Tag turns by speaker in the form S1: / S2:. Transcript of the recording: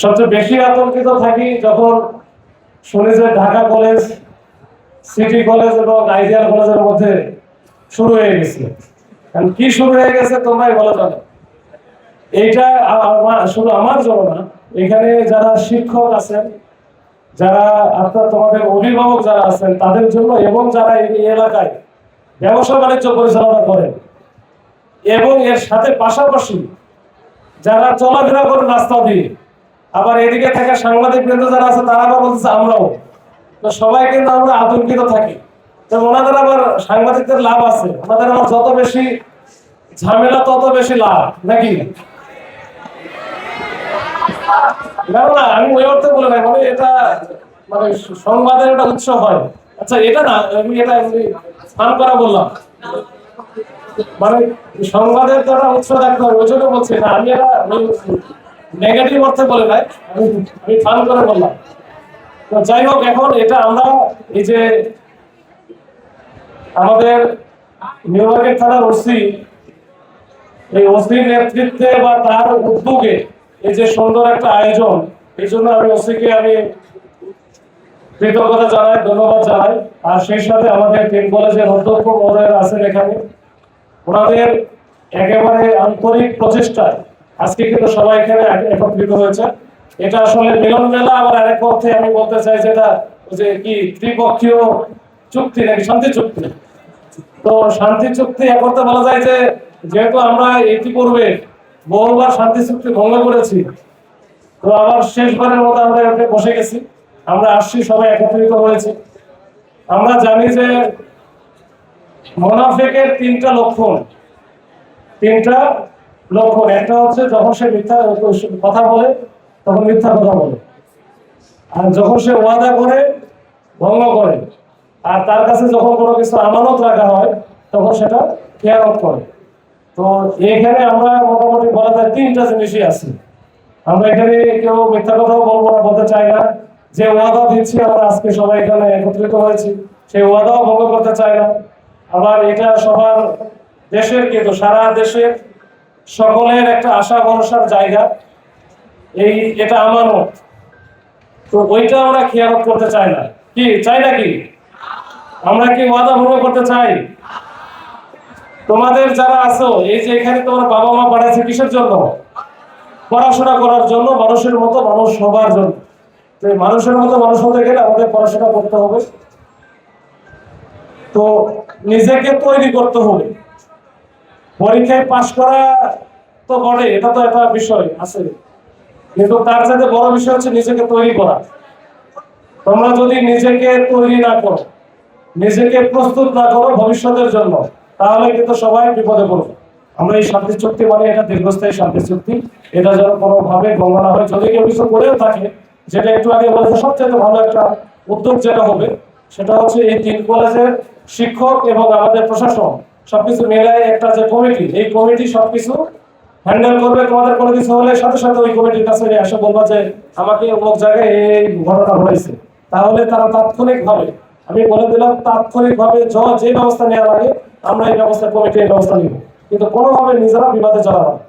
S1: সবচেয়ে বেশি আতঙ্কিত থাকি যখন শুনি যে ঢাকা কলেজ, সিটি কলেজ এবং আইডিয়াল কলেজের মধ্যে শুরু হয়ে গেছে। কারণ কি শুরু হয়ে গেছে তোমরাই বলো জানো। এইটা শুধু আমার জন্য না, এখানে যারা শিক্ষক আছেন, যারা আপনার তোমাদের অভিভাবক যারা আছেন, তাদের জন্য এবং যারা এই এলাকায় ব্যবসা বাণিজ্য পরিচালনা করেন, এবং এর সাথে পাশাপাশি যারা চলাফেরা করেন রাস্তা দিয়ে আবার এদিকে থাকা সাংবাদিক বৃন্দ যারা আছে, তারা আবার বলতেছে, আমরাও। সবাই কিন্তু আমরা আতঙ্কিত থাকি। তো ওনাদের আবার সাংবাদিকদের লাভ আছে। ওনাদের আমার যত বেশি ঝামেলা, তত বেশি লাভ, নাকি? না না, আমি ওই অর্থে বলে নাই মানে এটা মানে সংবাদের একটা উৎস হয়। আচ্ছা এটা না, আমি এটা করা বললাম। মানে সংবাদের একটা উৎস থাকতে হবে ওই জন্য বলছি না, আমি এটা নেগেটিভ অর্থে বলে নাই আমি ফান করে বললাম। তো যাই হোক, এখন এটা আমরা এই যে আমাদের নিউ মার্কেট থানার ওসি এই ওসির নেতৃত্বে বা তার উদ্যোগে এই যে সুন্দর একটা আয়োজন, এই জন্য আমি ওসিকে আমি কৃতজ্ঞতা জানাই, ধন্যবাদ জানাই। আর সেই সাথে আমাদের তিন কলেজের অধ্যক্ষ মহোদয় আছেন এখানে। ওনাদের একেবারে আন্তরিক প্রচেষ্টায় আজকে কিন্তু সবাই এখানে এক- একত্রিত হয়েছে। এটা আসলে মিলন মেলা, আবার আরেক অর্থে আমি বলতে চাই যেটা যে কি, ত্রিপক্ষীয় চুক্তি নাকি, শান্তি চুক্তি? তো শান্তি চুক্তি এক অর্থে বলা যায় যে, যেহেতু আমরা ইতিপূর্বে বহুবার শান্তি চুক্তি ভঙ্গ করেছি, তো আবার শেষবারের মতো আমরা এখানে বসে গেছি। আমরা আসছি, সবাই একত্রিত হয়েছি। আমরা জানি যে মোনাফেকের তিনটা লক্ষণ। তিনটা লক্ষণ একটা হচ্ছে যখন সে মিথ্যা কথা বলে, তখন মিথ্যা কথা বলে। আর যখন সে ওয়াদা করে, ভঙ্গ করে, আর তার কাছে যখন কোনো কিছু আমানত রাখা হয়, তখন সেটা খেয়ালত করে। তো এখানে আমরা মোটামুটি বলা যায় তিনটা জিনিসই আছে। আমরা এখানে কেউ মিথ্যা কথাও বলব না, বলতে চাই না। যে ওয়াদা দিচ্ছি, আমরা আজকে সবাই এখানে একত্রিত হয়েছি। সেই ওয়াদাও ভঙ্গ করতে চাই না। আবার এটা সবার দেশের কিন্তু, সারা দেশের সকলের একটা আশা ভরসার জায়গা। এই, এটা আমানত। তো ওইটা আমরা খেয়ালত করতে চাই না। কি, চাই নাকি? আমরা কি ওয়াদা ভঙ্গ করতে চাই? তোমাদের যারা আছো, এই যে এখানে তোমার বাবা মা পাঠাচ্ছে কিসের জন্য? পড়াশোনা করার জন্য, মানুষের মতো মানুষ হবার জন্য। তো মানুষের মতো মানুষ হতে গেলে আমাদের পড়াশোনা করতে হবে। তো নিজেকে তৈরি করতে হবে। পরীক্ষায় পাশ করা তো বটে, এটা তো একটা বিষয় আছে। কিন্তু তার সাথে বড় বিষয় হচ্ছে নিজেকে তৈরি করা। তোমরা যদি নিজেকে তৈরি না করো, নিজেকে প্রস্তুত না করো ভবিষ্যতের জন্য, তাহলে কিন্তু সবাই বিপদে পড়বে। আমরা এই শান্তি চুক্তি মানে এটা দীর্ঘস্থায়ী শান্তি চুক্তি। এটা যেন কোনোভাবে গঙ্গা না হয়। যদি কেউ কিছু করেও থাকে, যেটা একটু আগে বলেছে সবচেয়ে ভালো একটা উদ্যোগ যেটা হবে, সেটা হচ্ছে এই তিন কলেজের শিক্ষক এবং আমাদের প্রশাসন সবকিছু মেলায় একটা যে কমিটি, এই কমিটি সবকিছু হ্যান্ডেল করবে। তোমাদের কোনো কিছু হলে সাথে সাথে ওই কমিটির কাছে এসে বলবা যে আমাকে অমুক জায়গায় এই ঘটনা হয়েছে তাহলে তারা তাৎক্ষণিকভাবে, আমি বলে দিলাম, তাৎক্ষণিকভাবে যে ব্যবস্থা নেওয়া লাগে আমরা এই ব্যবস্থা কমিটি এই ব্যবস্থা নিব। কিন্তু কোনোভাবে নিজেরা বিবাদে জড়াবো না।